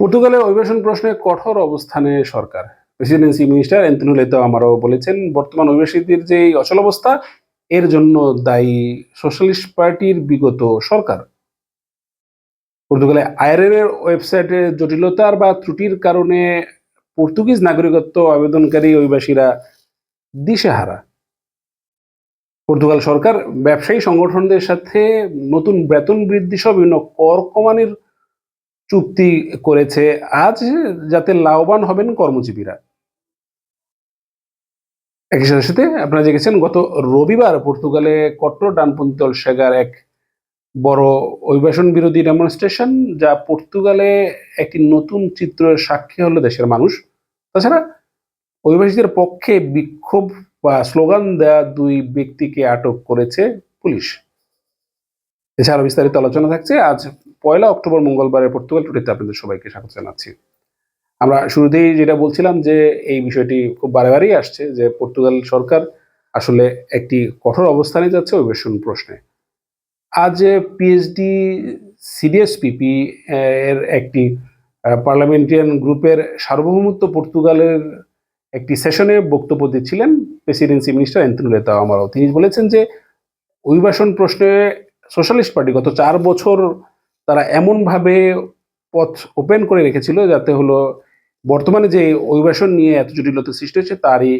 পর্তুগালে অভিবাসন প্রশ্নে কঠোর অবস্থানে সরকার। Presidency minister Antonio Leitao Amaro বলেছেন, বর্তমান অভিবাসীদের যে অচল অবস্থা, এর জন্য দায়ী সোশ্যালিস্ট পার্টির বিগত সরকার। পর্তুগালে আইআরএর ওয়েবসাইটে জটিলতার বা ত্রুটির কারণে পর্তুগিজ নাগরিকত্ব আবেদনকারী অভিবাসীরা দিশেহারা। পর্তুগাল সরকার ব্যবসায়ী সংগঠনদের সাথে নতুন বেতন বৃদ্ধি সহ বিভিন্ন কর কমানির চুক্তি করেছে। আজ যাতে লাভবান হবেন কর্মজীবীরা। একই সাথে সাথে আপনারা দেখেছেন, গত রবিবার পর্তুগালে কট্টর ডানপন্থী দল সেগার এক বড় অভিবাসন বিরোধী ডেমনস্ট্রেশন যা পর্তুগালে একটি নতুন চিত্রের সাক্ষী হলো দেশের মানুষ। তাছাড়া অভিবাসীদের পক্ষে বিক্ষোভ বা স্লোগান দেয়া দুই ব্যক্তিকে আটক করেছে পুলিশ। এছাড়া বিস্তারিত আলোচনা থাকছে। আজ পয়লা অক্টোবর মঙ্গলবারে পর্তুগাল টুটিতে আপনাদের সবাইকে স্বাগত জানাচ্ছি। আমরা শুরুতেই যেটা বলছিলাম যে, এই বিষয়টি খুব বারে বারেই আসছে যে, পর্তুগাল সরকার আসলে একটি কঠোর অবস্থানে যাচ্ছে অভিবাসন প্রশ্নে। আজ পিএইচডি সিডিএসপিপি এর একটি পার্লামেন্টারিয়ান গ্রুপের সার্বভৌমত্ব পর্তুগালের একটি সেশনে বক্তব্য দিচ্ছিলেন প্রেসিডেন্সি মিনিস্টার এন্টনুলেতা আমারও। তিনি বলেছেন যে, অভিবাসন প্রশ্নে সোশ্যালিস্ট পার্টি গত চার বছর তারা এমনভাবে পথ ওপেন করে রেখেছিল যাতে হলো বর্তমানে যে অভিবাসন নিয়ে এত জটিলতা সৃষ্টি হচ্ছে, তারই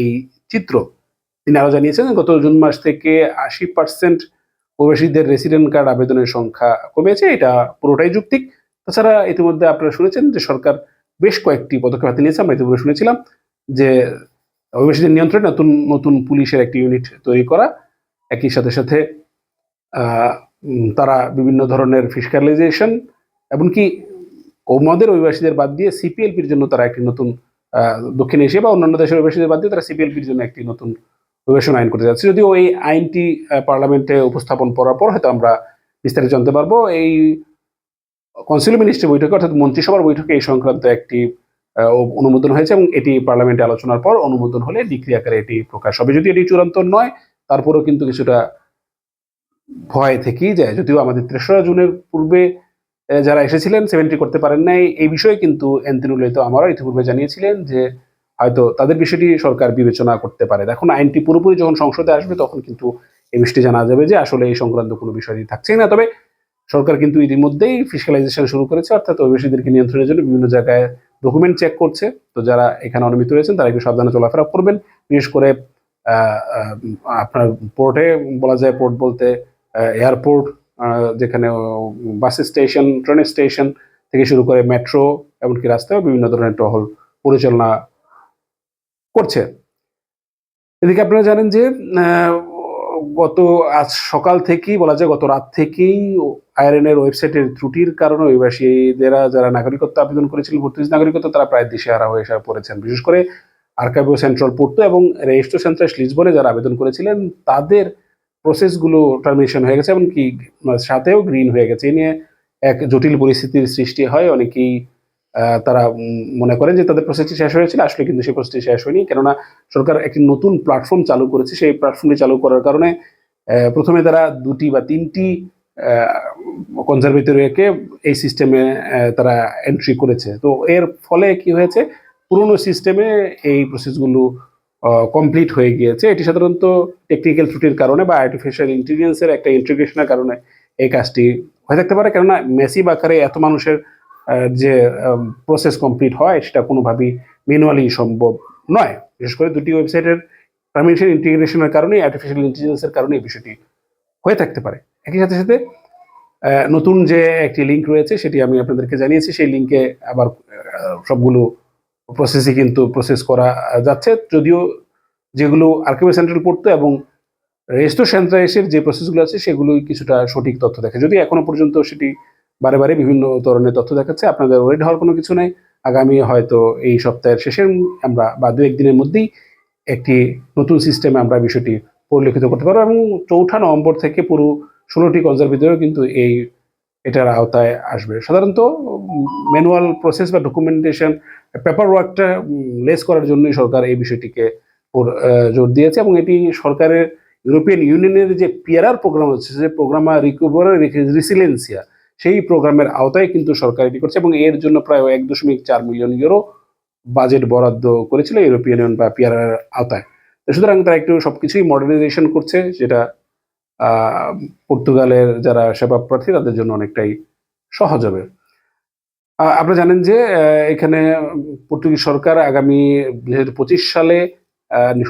এই চিত্র। তিনি আরও জানিয়েছেন গত জুন মাস থেকে আশি পার্সেন্ট অভিবাসীদের রেসিডেন্ট কার্ড আবেদনের সংখ্যা কমেছে, এটা পুরোটাই যুক্তিক। তাছাড়া ইতিমধ্যে আপনারা শুনেছেন যে সরকার বেশ কয়েকটি পদক্ষেপ হাতে নিয়েছে, আমরা ইতিমধ্যে শুনেছিলাম যে অভিবাসীদের নিয়ন্ত্রণে নতুন নতুন পুলিশের একটি ইউনিট তৈরি করা। একই সাথে সাথে তারা বিভিন্ন ধরনের ফিসকালাইজেশন এমনকি আমাদের অভিবাসীদের বাদ দিয়ে সিপিএলপির জন্য তারা একটি নতুন দক্ষিণ এশিয়া বা অন্যান্য দেশের অভিবাসীদের বাদ দিয়ে তারা সিপিএলপির জন্য একটি নতুন অভিবাসন আইন করতে যাচ্ছে। যদিও এই আইনটি পার্লামেন্টে উপস্থাপন করার পর হয়তো আমরা বিস্তারিত জানতে পারব। এই কনসিল মিনিস্ট্রি বৈঠকে অর্থাৎ মন্ত্রিসভার বৈঠকে এই সংক্রান্ত একটি অনুমোদন হয়েছে এবং এটি পার্লামেন্টে আলোচনার পর অনুমোদন হলে ডিগ্রি আকারে এটি প্রকাশ হবে। যদি এটি চূড়ান্ত নয়, তারপরেও কিন্তু কিছুটা ভয় থেকেই যায়। যদিও আমাদের তেসরা জুনের পূর্বে যারা এসেছিলেন, সেভেন্টি করতে পারেন নাই। এই বিষয়ে কিন্তু এন্তিনুল তো আমারও ইতিপূর্বে জানিয়েছিলেন যে, হয়তো তাদের বিষয়টি সরকার বিবেচনা করতে পারে। এখন আইনটি পুরোপুরি যখন সংসদে আসবে, তখন কিন্তু এই বিষয়টি জানা যাবে যে, আসলে এই সংক্রান্ত কোনো বিষয়ই থাকছে না। তবে সরকার কিন্তু ইতিমধ্যেই ফিসকালাইজেশন শুরু করেছে, অর্থাৎ অভিবাসীদেরকে নিয়ন্ত্রণের জন্য বিভিন্ন জায়গায় ডকুমেন্ট চেক করছে। তো যারা এখানে অনুমিত রয়েছেন, তারা একটু সাবধানে চলাফেরা করবেন। বিশেষ করে আপনার পোর্টে বলা যায় পোর্ট বলতে এয়ারপোর্ট যেখানে বাস স্টেশন ট্রেন স্টেশন থেকে শুরু করে মেট্রো এমনকি রাস্তায় বিভিন্ন ধরনের টহল পরিচালনা করছে। এদিকে আপনারা জানেন যে গত আজ সকাল থেকেই, বলা যায় গত রাত থেকেই আইআরএন ওয়েবসাইটের ত্রুটির কারণে অভিবাসীদেরা, যারা নাগরিকত্ব আবেদন করেছিলেন পর্তুগিজ নাগরিকত্ব, তারা প্রায় দিশেহারা হয়ে এসে পড়েছেন। বিশেষ করে আর্কাইভো সেন্ট্রাল পোর্টো এবং রেজিস্ট্রো সেন্ট্রাল লিসবনে যারা আবেদন করেছিলেন, তাদের প্রসেসগুলো টার্মিনেশন হয়ে গেছে, এমনকি সাথেও গ্রিন হয়ে গেছে। এ নিয়ে এক জটিল পরিস্থিতির সৃষ্টি হয়। অনেকেই তারা মনে করেন যে তাদের প্রসেসটি শেষ হয়েছিল, আসলে কিন্তু সেই প্রসেসটি শেষ হয়নি। কেননা, সরকার একটি নতুন প্ল্যাটফর্ম চালু করেছে। সেই প্ল্যাটফর্মটি চালু করার কারণে প্রথমে তারা দুটি বা তিনটি কনজারভেটরিয়াকে এই সিস্টেমে তারা এন্ট্রি করেছে। তো এর ফলে কি হয়েছে? পুরনো সিস্টেমে এই প্রসেসগুলো কমপ্লিট হয়ে গিয়েছে। এটি সাধারণত টেকনিক্যাল ত্রুটির কারণে বা আর্টিফিশিয়াল ইন্টেলিজেন্সের একটা ইন্টিগ্রেশনের কারণে এই কাজটি হয়ে থাকতে পারে। কেননা মেসিভ আকারে এত মানুষের যে প্রসেস কমপ্লিট হয়, সেটা কোনোভাবেই ম্যানুয়ালি সম্ভব নয়। বিশেষ করে দুটি ওয়েবসাইটের টার্মিনেশন ইন্টিগ্রেশনের কারণে আর্টিফিশিয়াল ইন্টেলিজেন্সের কারণে এই বিষয়টি হয়ে থাকতে পারে। একই সাথে সাথে নতুন যে একটি লিঙ্ক রয়েছে, সেটি আমি আপনাদেরকে জানিয়েছি। সেই লিঙ্কে আবার সবগুলো প্রসেসই কিন্তু প্রসেস করা যাচ্ছে। যদিও যেগুলো আর্কিভে সেন্ট্রাল পড়তো এবং রেজিস্ট্রো সেন্ট্রাইসের যে প্রসেসগুলো আছে, সেগুলোই কিছুটা সঠিক তথ্য দেখে যদি এখনও পর্যন্ত সেটি বারে বারে বিভিন্ন ধরনের তথ্য দেখাচ্ছে, আপনাদের ওয়েট হওয়ার কোনো কিছু নেই। আগামী হয়তো এই সপ্তাহের শেষে আমরা বা দু একদিনের মধ্যেই একটি নতুন সিস্টেমে আমরা বিষয়টি পরিলক্ষিত করতে পারব এবং চৌঠা নভেম্বর থেকে পুরো ষোলোটি কনজারভেটরও কিন্তু এই, এটার আওতায় আসবে। সাধারণত ম্যানুয়াল প্রসেস বা ডকুমেন্টেশন পেপার ওয়ার্কটা লেস করার জন্যই সরকার এই বিষয়টিকে জোর দিয়েছে এবং এটি সরকারের ইউরোপিয়ান ইউনিয়নের যে পিয়ারার প্রোগ্রাম হচ্ছে যে প্রোগ্রামা রিকভার রিসিলেন্সিয়া সেই প্রোগ্রামের আওতায় কিন্তু সরকার এটি করছে এবং এর জন্য প্রায় এক দশমিক চার মিলিয়ন ইউরো বাজেট বরাদ্দ করেছিল ইউরোপিয়ান ইউনিয়ন বা পিআর আওতায়। সুতরাং তারা একটু সবকিছুই মডার্নাইজেশন করছে, যেটা পর্তুগালের যারা সেবা প্রার্থী তাদের জন্য অনেকটাই সহজ হবে। আপনারা জানেন যে এখানে পর্তুগিজ সরকার আগামী দুই হাজার পঁচিশ সালে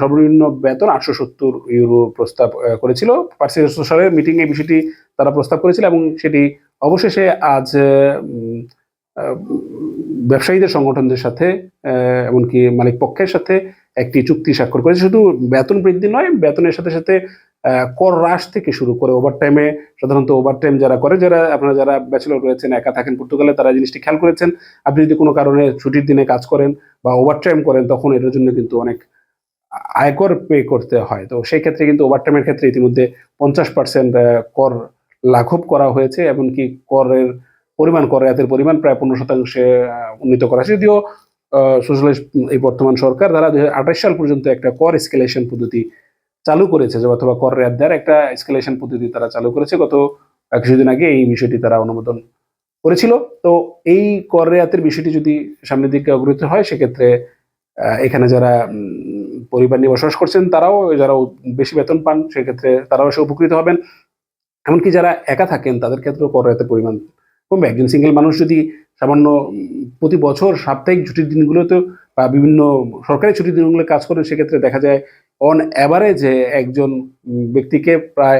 সর্বনিম্ন বেতন আটশো সত্তর ইউরো প্রস্তাব করেছিল। পার্সি সালের মিটিংয়ে বিষয়টি তারা প্রস্তাব করেছিল এবং সেটি অবশেষে আজ ব্যবসায়ীদের সংগঠনদের সাথে এমনকি মালিক পক্ষের সাথে একটি চুক্তি স্বাক্ষর করেছে। শুধু বেতন বৃদ্ধি নয়, বেতনের সাথে সাথে কর হ্রাস থেকে শুরু করে ওভারটাইমে সাধারণত ওভারটাইম যারা করে, যারা আপনারা যারা ব্যাচেলর রয়েছেন, একা থাকেন পর্তুগালে, তারা জিনিসটি খেয়াল করেছেন। আপনি যদি কোনো কারণে ছুটির দিনে কাজ করেন বা ওভারটাইম করেন, তখন এটার জন্য কিন্তু অনেক আয়কর পে করতে হয়। তো সেই ক্ষেত্রে কিন্তু ওভারটাইমের ক্ষেত্রে ইতিমধ্যে পঞ্চাশ পার্সেন্ট কর লাঘব করা হয়েছে, এমনকি করের পরিমাণ, কর রেয়াতের পরিমাণ প্রায় পনেরো শতাংশে উন্নীত করা হয়েছে। যদিও সোশ্যালিস্ট এই বর্তমান সরকার তারা দুই সাল পর্যন্ত একটা কর স্কেলেশন পদ্ধতি চালু করেছে অথবা কর রেয়াত দেওয়ার একটা স্কেলেশন পদ্ধতি তারা চালু করেছে। গত কিছুদিন আগে এই বিষয়টি তারা অনুমোদন করেছিল। তো এই কর রেয়াতের বিষয়টি যদি সামনের দিকে অগ্রসর হয়, সেক্ষেত্রে এখানে যারা পরিবার নিয়ে বসবাস করছেন, তারাও যারা বেশি বেতন পান, সেক্ষেত্রে তারাও সে উপকৃত হবেন। এমনকি যারা একা থাকেন, তাদের ক্ষেত্রেও কর রেয়াতের পরিমাণ কমবে। একজন সিঙ্গেল মানুষ যদি সামান্য প্রতি বছর সাপ্তাহিক ছুটির দিনগুলোতে বা বিভিন্ন সরকারি ছুটির দিনগুলো কাজ করেন সেক্ষেত্রে দেখা যায় অন অ্যাভারেজে একজন ব্যক্তিকে প্রায়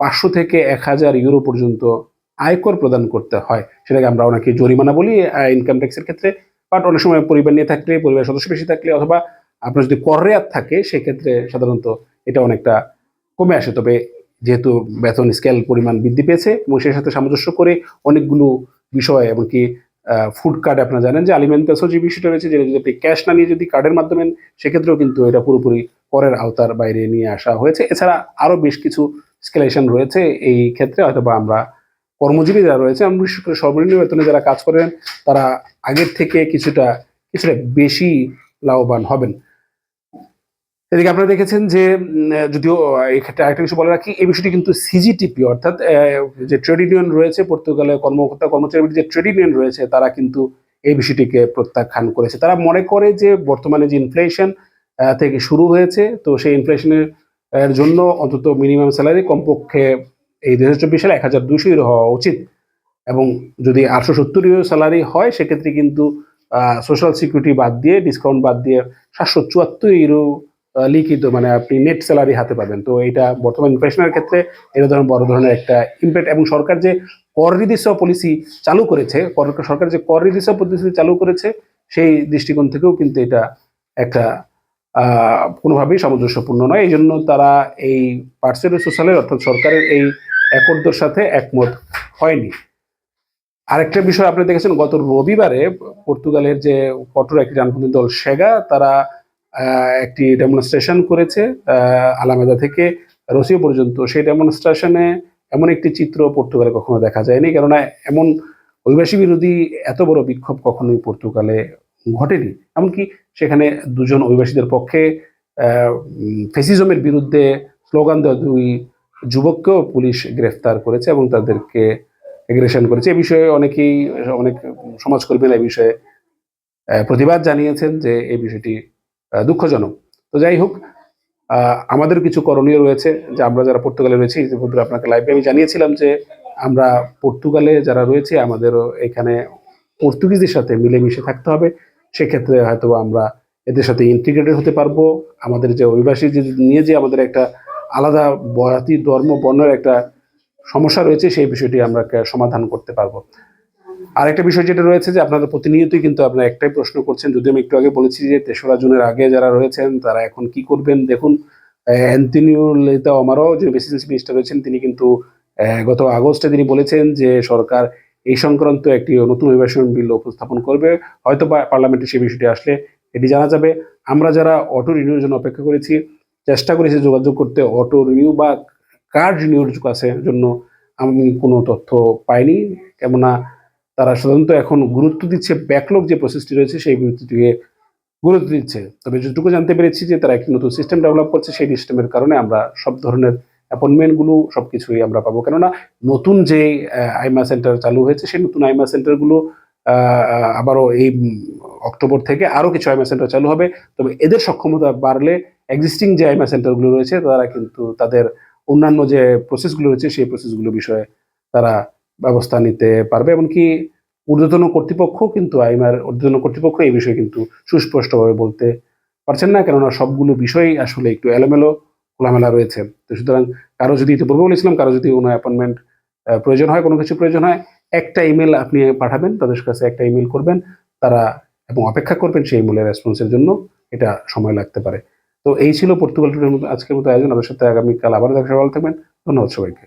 পাঁচশো থেকে এক হাজার ইউরো পর্যন্ত আয়কর প্রদান করতে হয়। সেটাকে আমরা অনেকে জরিমানা বলি ইনকাম ট্যাক্সের ক্ষেত্রে। বাট অনেক সময় পরিবার নিয়ে থাকলে, পরিবারের সদস্য বেশি থাকলে অথবা আপনার যদি কর রেয়াত থাকে, সেক্ষেত্রে সাধারণত এটা অনেকটা কমে আসে। তবে যেহেতু বেতন স্কেল পরিমাণ বৃদ্ধি পেয়েছে এবং সেই সাথে সামঞ্জস্য করে অনেকগুলো বিষয়, এমনকি ফুড কার্ড আপনারা জানেন যে আলিমেন্টাসও যে বিষয়টা রয়েছে, যেটা যদি ক্যাশ না নিয়ে যদি কার্ডের মাধ্যমে সেক্ষেত্রেও কিন্তু এটা পুরোপুরি করের আওতার বাইরে নিয়ে আসা হয়েছে। এছাড়া আরও বেশ কিছু স্কেলেশন রয়েছে এই ক্ষেত্রে হয়তো বা আমরা কর্মজীবী যারা রয়েছে, আমরা বিশেষ করে সর্বনিম্ন বেতনে যারা কাজ করেন, তারা আগের থেকে কিছুটা কিছুটা বেশি লাভবান হবেন। এদিকে আপনারা দেখেছেন যে যদিও এই ক্ষেত্রে আরেকটা কিছু বলে রাখি, এই বিষয়টি কিন্তু সিজিটিপি অর্থাৎ যে ট্রেড ইউনিয়ন রয়েছে, পর্তুগালে কর্মকর্তা কর্মচারী যে ট্রেড ইউনিয়ন রয়েছে, তারা কিন্তু এই বিষয়টিকে প্রত্যাখ্যান করেছে। তারা মনে করে যে, বর্তমানে যে ইনফ্লেশন থেকে শুরু হয়েছে, তো সেই ইনফ্লেশনের জন্য অন্তত মিনিমাম স্যালারি কমপক্ষে এই দু হাজার চব্বিশ সালে এক হাজার দুশো ইউরো হওয়া উচিত। এবং যদি আটশো সত্তর ইউরো স্যালারি হয়, সেক্ষেত্রে কিন্তু সোশ্যাল সিকিউরিটি বাদ দিয়ে ডিসকাউন্ট বাদ দিয়ে সাতশো চুয়াত্তর ইউরো লিখিত মানে আপনি নেট স্যালারি হাতে পাবেন। তো এটা বর্তমান ইনফ্লেশনের ক্ষেত্রে এটা ধরুন বড় ধরনের একটা ইম্প্যাক্ট এবং সরকার যে কর রিদিস পলিসি চালু করেছে, কর- সরকার যে কর রিদিস পলিসি চালু করেছে, সেই দৃষ্টিকোণ থেকেও কিন্তু এটা একটা কোনোভাবেই সামঞ্জস্যপূর্ণ নয়। এই জন্য তারা এই পার্সেল সোশ্যালের অর্থাৎ সরকারের এই একর্দর সাথে একমত হয়নি। আরেকটা বিষয় আপনি দেখেছেন, গত রবিবারে পর্তুগালের যে কঠোর একটি ডানপন্থী দল সেগা, তারা একটি ডেমনস্ট্রেশন করেছে আলামেদা থেকে রসিও পর্যন্ত। সেই ডেমনস্ট্রেশনে এমন একটি চিত্র পর্তুগালে কখনো দেখা যায়নি, কেননা এমন অভিবাসী বিরোধী এত বড় বিক্ষোভ কখনোই পর্তুগালে ঘটেনি। এমনকি সেখানে দুজন অভিবাসীদের পক্ষে ফেসিজমের বিরুদ্ধে স্লোগান দেওয়া দুই যুবককেও পুলিশ গ্রেফতার করেছে এবং তাদেরকে এগ্রেশন করেছে। এ বিষয়ে অনেকেই, অনেক সমাজকর্মীরা এ বিষয়ে প্রতিবাদ জানিয়েছেন যে এই বিষয়টি দুঃখজনক। তো যাই হোক আমাদের কিছু করণীয় রয়েছে যে আমরা যারা পর্তুগালে রয়েছি, ইতিমধ্যে আপনাকে লাইভে আমি জানিয়েছিলাম যে আমরা পর্তুগালে যারা রয়েছে, আমাদেরও এখানে পর্তুগিজদের সাথে মিলেমিশে থাকতে হবে। সেক্ষেত্রে হয়তো আমরা এদের সাথে ইন্টিগ্রেটেড হতে পারব। আমাদের যে অভিবাসী যে নিয়ে যে আমাদের একটা আলাদা বয়াতি ধর্ম, বর্ণের একটা সমস্যা রয়েছে, সেই বিষয়টি আমরা সমাধান করতে পারব। আরেকটা বিষয় যেটা রয়েছে যে আপনারা প্রতিনিয়তই কিন্তু আপনারা একটাই প্রশ্ন করছেন, যদি আমি একটু আগে বলেছি যে তেসরা জুনের আগে যারা রয়েছেন, তারা এখন কি করবেন? দেখুন অ্যান্টনিও লেতা আমারও যে প্রেসিডেন্সি মিনিস্টার রয়েছেন, তিনি কিন্তু গত আগস্টে তিনি বলেছেন যে সরকার এই সংক্রান্ত একটি নতুন অভিবাসন বিল উপস্থাপন করবে। হয়তো বা পার্লামেন্টে সেই বিষয়টি আসলে এটি জানা যাবে। আমরা যারা অটো রিনিউর জন্য অপেক্ষা করেছি, চেষ্টা করেছি যোগাযোগ করতে অটো রিনিউ বা কার্ড রিনিউর কাছে জন্য আমি কোনো তথ্য পাইনি। কেননা তারা সাধারণত এখন গুরুত্ব দিচ্ছে ব্যাকলগ যে প্রসেসটি রয়েছে সেই গুরুত্বটিকে গুরুত্ব দিচ্ছে। তবে যেটুকু জানতে পেরেছি যে তারা একটি নতুন সিস্টেম ডেভেলপ করছে, সেই সিস্টেমের কারণে আমরা সব ধরনের অ্যাপয়েন্টমেন্টগুলো সব কিছুই আমরা পাবো। কেননা নতুন যে আইমা সেন্টার চালু হয়েছে, সেই নতুন আইমা সেন্টারগুলো আবারও এই অক্টোবর থেকে আরও কিছু আইমা সেন্টার চালু হবে। তবে এদের সক্ষমতা বাড়লে এক্সিস্টিং যে আইমা সেন্টারগুলো রয়েছে, তারা কিন্তু তাদের অন্যান্য যে প্রসেসগুলো রয়েছে, সেই প্রসেসগুলো বিষয়ে তারা ব্যবস্থা নিতে পারবে, এমনকি ঊর্ধ্বতন কর্তৃপক্ষ কিন্তু আইমার ঊর্ধ্বতন কর্তৃপক্ষ এই বিষয়ে কিন্তু সুস্পষ্টভাবে বলতে পারছেন না, কেননা সবগুলো বিষয়ই আসলে একটু এলোমেলো, খোলামেলা রয়েছে। তো সুতরাং কারও যদি ইতিপূর্বে বলেছিলাম, কারও যদি কোনো অ্যাপয়েন্টমেন্ট প্রয়োজন হয়, কোনো কিছু প্রয়োজন হয়, একটা ইমেল আপনি পাঠাবেন, তাদের কাছে একটা ইমেল করবেন, তারা এবং অপেক্ষা করবেন সেই ইমেলের রেসপন্সের জন্য, এটা সময় লাগতে পারে। তো এই ছিল পর্তুগাল টুরের মতো আজকের মতো আয়োজন আপনার সাথে আগামীকাল আবার দেখা সকাল থাকবেন, ধন্যবাদ সবাইকে।